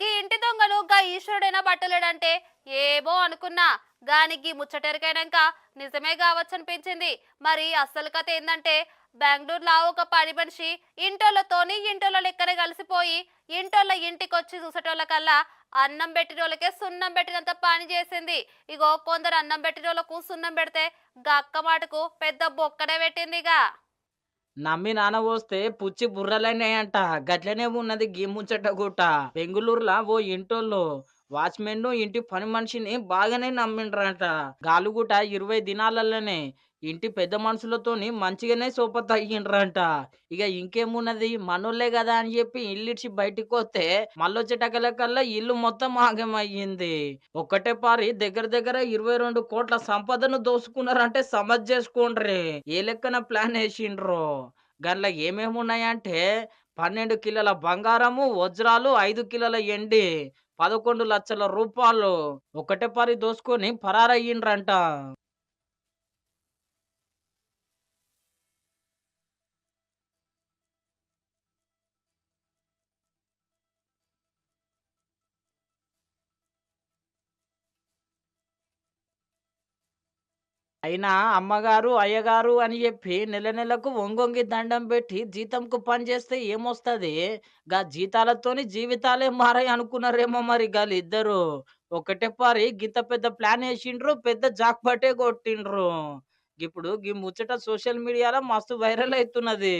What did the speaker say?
గీ ఇంటి దొంగలు గా ఈశ్వరుడైనా పట్టలేడంటే ఏమో అనుకున్నా. గానికి ముచ్చటెరకైనాక నిజమే కావచ్చు అనిపించింది మరి అసలు కథ ఏందంటే బెంగళూరులో ఒక పని మనిషి ఇంటోళ్ళతోని ఇంటోళ్ళ లెక్కనే కలిసిపోయి ఇంటోళ్ళ ఇంటికి వచ్చి చూసేటోళ్ళ కల్లా అన్నం పెట్టిన వాళ్ళకే సున్నం పెట్టినంత పని చేసింది. ఇగో కొందరు అన్నం పెట్టిన వాళ్ళకు సున్నం పెడితే గక్క మాటకు పెద్ద బొక్కనే పెట్టిందిగా. నమ్మి నాన్న పోస్తే పుచ్చి బుర్రలైనాయంట గట్లనే ఉన్నది గీ ముచ్చట గుట్ట బెంగళూరులో ఓ ఇంటోళ్ళు వాచ్మెన్ ఇంటి పని మనిషిని బాగానే నమ్మిండ్రంట. గాలుగుట ఇరవై దినాలలోనే ఇంటి పెద్ద మనుషులతోని మంచిగానే సోప తగ్గిండ్రంట ఇక ఇంకేమున్నది? మనోళ్ళే కదా అని చెప్పి ఇల్లిడిచి బయటికి వస్తే మళ్ళొచ్చేటకల కల్లా ఇల్లు మొత్తం ఆగమయ్యింది. ఒక్కటే పారి దగ్గర దగ్గర ఇరవై రెండు కోట్ల సంపదను దోసుకున్నారంటే సమజ్ చేసుకోండ్రి. ఏ లెక్కన ప్లాన్ వేసిండ్రు? గన్ల ఏమేమి ఉన్నాయంటే పన్నెండు కిలోల బంగారము వజ్రాలు ఐదు కిలోల ఎండి పదకొండు లక్షల రూపాయలు ఒకటే పారి దోసుకొని పరారయ్యిండ్రంట. అయినా అమ్మగారు అయ్యగారు అని చెప్పి నెల నెలకు వంగొంగి దండం పెట్టి జీతంకు పని చేస్తే ఏమొస్తది? గా జీతాలతోని జీవితాలే మారాయి అనుకున్నారేమో మరి గాలి ఇద్దరు. ఒకటే పారి గింత పెద్ద ప్లాన్ వేసిండ్రు పెద్ద జాక్పాటే కొట్టిండ్రు. ఇప్పుడు గీ ముచ్చట సోషల్ మీడియాలో మస్తు వైరల్ అవుతున్నది